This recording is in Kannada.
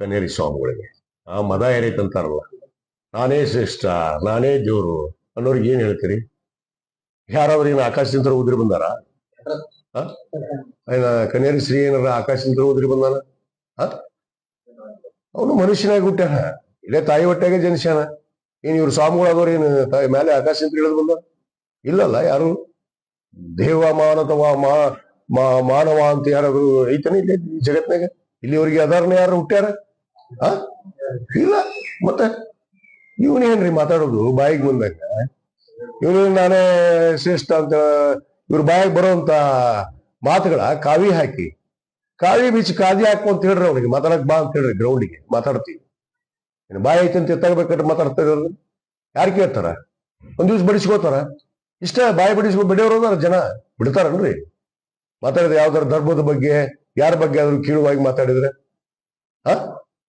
ಕನ್ನೇರಿ ಸ್ವಾಮಿಗಳಿಗೆ. ಆ ಮದ ಏರೈತಂತಾರಲ್ಲ ನಾನೇ ಶ್ರೇಷ್ಠ, ನಾನೇ ದೇವ್ರು ಅನ್ನೋರಿಗೆ ಏನ್ ಹೇಳ್ತೀರಿ? ಯಾರಾದ್ರೂ ಏನು ಆಕಾಶದಿಂದ ಉದ್ರಿ ಬಂದಾರ? ಕನ್ಯಾರಿ ಶ್ರೀ ಏನಾರ ಆಕಾಶದಿಂದ ಉದ್ರಿ ಬಂದಾನ? ಅವನು ಮನುಷ್ಯನಾಗಿ ಹುಟ್ಟ್ಯಾನ. ಇಲ್ಲೇ ತಾಯಿ ಹೊಟ್ಟೆಗೆ ಜನಿಸ್ಯಾನ. ಏನ್ ಇವ್ರು ಸ್ವಾಮಿಗಳಾದವ್ರು ಏನು ತಾಯಿ ಮೇಲೆ ಆಕಾಶದಿಂದ ಇಳಿದು ಬಂದ? ಇಲ್ಲಲ್ಲ ಯಾರು? ದೇವ ಮಾ ಮಾನವ ಅಂತ ಯಾರಾದ್ರು ಐತನ ಇಲ್ಲಿ ಜಗತ್ನಾಗ ಇಲ್ಲಿವರಿಗೆ ಅದಾರನ ಯಾರು ಹುಟ್ಟ್ಯಾರ? ಆ ಇಲ್ಲ. ಮತ್ತೆ ಇವನೇನ್ರಿ ಮಾತಾಡೋದು? ಬಾಯಿಗೆ ಬಂದಾಗ. ಇವನು ನಾನೇ ಶ್ರೇಷ್ಠ ಅಂತ ಇವ್ರ ಬಾಯಿಗೆ ಬರೋಂತ ಮಾತುಗಳ, ಕಾವಿ ಹಾಕಿ. ಕಾವಿ ಬೀಚ್ ಕಾದಿ ಹಾಕು ಅಂತ ಹೇಳ್ರಿ ಅವನಿಗೆ ಮಾತಾಡಕ್ ಬಾ ಅಂತ ಹೇಳ್ರಿ ಗ್ರೌಂಡಿಗೆ ಮಾತಾಡ್ತೀವಿ. ಏನು ಬಾಯಿ ಐತೆ ಅಂತ ಎತ್ತಾಗಬೇಕಾದ್ರೆ ಮಾತಾಡ್ತಾ ಇರೋದು. ಯಾರು ಕೇಳ್ತಾರ? ಒಂದ್ ದಿವ್ಸ ಬಡಿಸ್ಕೋತಾರ? ಇಷ್ಟ ಬಾಯಿ ಬಡಿಸ್ಕೊ ಬಿಡೋರು ಜನ. ಬಿಡ್ತಾರನ್ರಿ? ಮಾತಾಡಿದ್ರೆ ಯಾವ್ದಾರ ಧರ್ಮದ ಬಗ್ಗೆ, ಯಾರ ಬಗ್ಗೆ ಆದ್ರೂ ಕೀಳುವಾಗಿ ಮಾತಾಡಿದ್ರೆ. ಆ